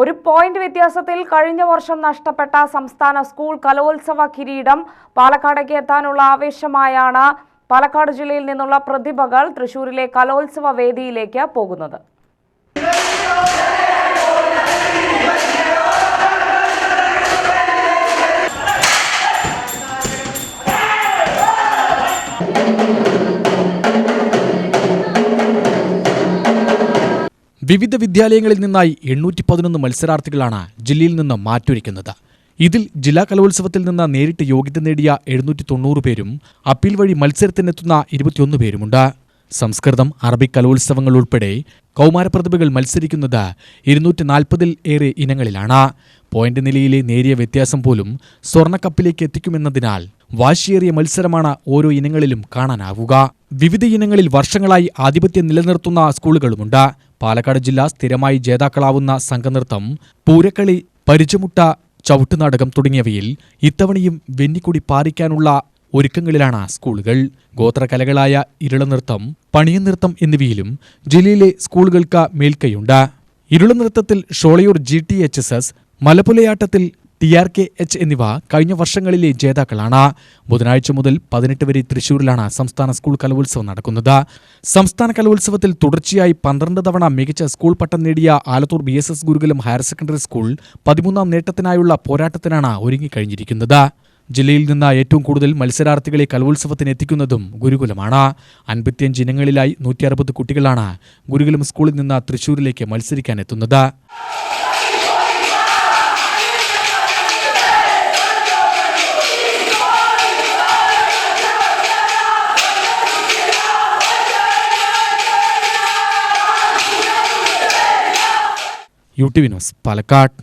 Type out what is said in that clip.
ഒരു പോയിന്റ് വ്യത്യാസത്തിൽ കഴിഞ്ഞ വർഷം നഷ്ടപ്പെട്ട സംസ്ഥാന സ്കൂൾ കലോത്സവ കിരീടം പാലക്കാടേക്ക് എത്താനുള്ള ആവേശമായാണ് പാലക്കാട് ജില്ലയിൽ നിന്നുള്ള പ്രതിഭകൾ തൃശൂരിലെ കലോത്സവ വേദിയിലേക്ക് പോകുന്നത്. വിവിധ വിദ്യാലയങ്ങളിൽ നിന്നായി എണ്ണൂറ്റി പതിനൊന്ന് മത്സരാർത്ഥികളാണ് ജില്ലയിൽ നിന്ന് മാറ്റൊരുക്കുന്നത്. ഇതിൽ ജില്ലാ കലോത്സവത്തിൽ നിന്ന് നേരിട്ട് യോഗ്യത നേടിയ എഴുന്നൂറ്റി തൊണ്ണൂറ് പേരും അപ്പീൽ വഴി മത്സരത്തിനെത്തുന്ന ഇരുപത്തിയൊന്ന് പേരുമുണ്ട്. സംസ്കൃതം അറബി കലോത്സവങ്ങൾ ഉൾപ്പെടെ കൗമാരപ്രതിഭകൾ മത്സരിക്കുന്നത് ഇരുന്നൂറ്റി നാൽപ്പതിൽ ഏറെ ഇനങ്ങളിലാണ്. പോയിന്റ് നിലയിലെ നേരിയ വ്യത്യാസം പോലും സ്വർണക്കപ്പിലേക്ക് എത്തിക്കുമെന്നതിനാൽ വാശിയേറിയ മത്സരമാണ് ഓരോ ഇനങ്ങളിലും കാണാനാവുക. വിവിധ ഇനങ്ങളിൽ വർഷങ്ങളായി ആധിപത്യം നിലനിർത്തുന്ന സ്കൂളുകളുമുണ്ട്. പാലക്കാട് ജില്ല സ്ഥിരമായി ജേതാക്കളാവുന്ന സംഘനൃത്തം പൂരക്കളി പരിചമുട്ട ചവിട്ടുനാടകം തുടങ്ങിയവയിൽ ഇത്തവണയും വെന്നിക്കുടി പാറിക്കാനുള്ള ഒരുക്കങ്ങളിലാണ് സ്കൂളുകൾ. ഗോത്രകലകളായ ഇരളനൃത്തം പണിയനൃത്തം എന്നിവയിലും ജില്ലയിലെ സ്കൂളുകൾക്ക് മേൽക്കൈയുണ്ട്. ഇരുളനൃത്തത്തിൽ Sholayur G T H S S മലപ്പുലയാട്ടത്തിൽ T R K H എന്നിവ കഴിഞ്ഞ വർഷങ്ങളിലെ ജേതാക്കളാണ്. ബുധനാഴ്ച മുതൽ പതിനെട്ട് വരെ തൃശൂരിലാണ് സംസ്ഥാന സ്കൂൾ കലോത്സവം നടക്കുന്നത്. സംസ്ഥാന കലോത്സവത്തിൽ തുടർച്ചയായി പന്ത്രണ്ട് തവണ മികച്ച സ്കൂൾ പട്ടം നേടിയ Alathur B S S Gurukulam higher secondary school പതിമൂന്നാം നേട്ടത്തിനായുള്ള പോരാട്ടത്തിനാണ് ഒരുങ്ങിക്കഴിഞ്ഞിരിക്കുന്നത്. ജില്ലയിൽ നിന്ന് ഏറ്റവും കൂടുതൽ മത്സരാർത്ഥികളെ കലോത്സവത്തിന് എത്തിക്കുന്നതും ഗുരുകുലമാണ്. അൻപത്തിയഞ്ച് ഇനങ്ങളിലായി നൂറ്റി അറുപത് കുട്ടികളാണ് ഗുരുകുലം സ്കൂളിൽ നിന്ന് തൃശൂരിലേക്ക് മത്സരിക്കാൻ എത്തുന്നത് U T V news Palakkad.